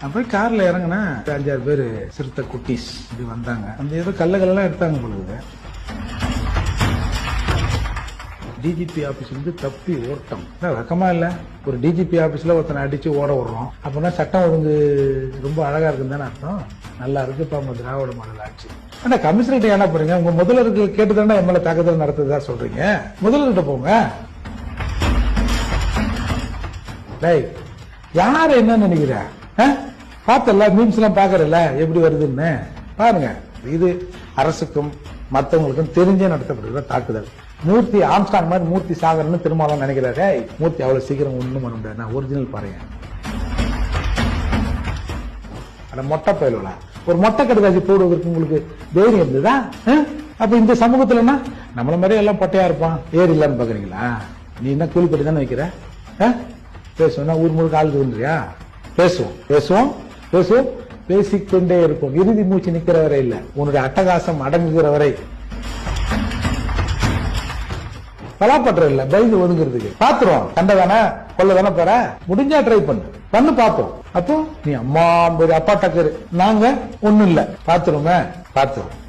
நான் போய் கார்ல இறங்கினா அஞ்சாறு பேர் சிறுத்தை குட்டீஸ் இப்படி வந்தாங்க. அந்த ஏதோ கல்லகல்லாம் எடுத்தாங்க பொழுது டிஜிபி ஆபீஸ் வந்து தப்பி ஓட்டம். என்ன ரக்கமா இல்ல. ஒரு டிஜிபி ஆபீஸ்ல ஒருத்தனை அடிச்சு ஓட விடுறோம். அப்படின்னா சட்டம் ஒழுங்கு ரொம்ப அழகா இருக்குன்னு தானே அர்த்தம். நல்லா இருக்கு இப்ப அவங்க திராவிட மாடல் ஆட்சி. ஆனா கமிஷனர்கிட்ட என்ன பண்ணுங்க உங்க முதல்வருக்கு கேட்டு தானே எம்எல்ஏ தாக்குதல் நடத்துறதா சொல்றீங்க? முதல்வர்கிட்ட போங்க. டேய் யார் என்ன நினைக்கிற? பார்த்தல மீம்ஸ் எல்லாம் பாக்குறல எப்படி வருதுன்னு. பாருங்க இது அரசுக்கும் மத்தவங்களுக்கும் தெரிஞ்சே நடத்தப்படுகிற தாக்குதல். மூர்த்தி ஆம்ஸ்டாங் மாதிரி மூர்த்தி சாகர்னு திருமாவளவன் நினைக்கிறாரு. மூர்த்தி அவ்வளவு சீக்கிரம் ஒண்ணும் பண்ண முடியாது நான் ஒரிஜினல் பாருங்க அட மொட்டை பயலுல ஒரு மொட்டை கடுதாசி போடுவதற்கு உங்களுக்கு தைரியம் இருந்ததா? அப்ப இந்த சமூகத்துலன்னா நம்மள மாதிரி எல்லாம் பொட்டையா இருப்பான். ஏறி இல்லன்னு பாக்குறீங்களா? நீ என்ன கூலிப்பட்டி தானே வைக்கிற? ஆ? ஊர் முழுக்க ஆள் தோன்றியா பேசுவோம். பேசுவோம். பேசுவோம். பேசிக்கொண்டே இருப்போம். இறுதி மூச்சு நிக்கிற வரை இல்லை. உன்னுடைய அட்டகாசம் அடங்குகிற வரை பலாப்பற்றம் இல்ல. பயந்து ஒதுங்கிறதுக்கு. பாத்துருவோம். கொள்ள வேணா போற? முடிஞ்சா ட்ரை பண்ணு. பண்ணு பாப்போம். அப்போ நீ அம்மா அப்பா டக்கரு நாங்க ஒண்ணும் இல்ல. பாத்துருமே பாத்துருவோம்.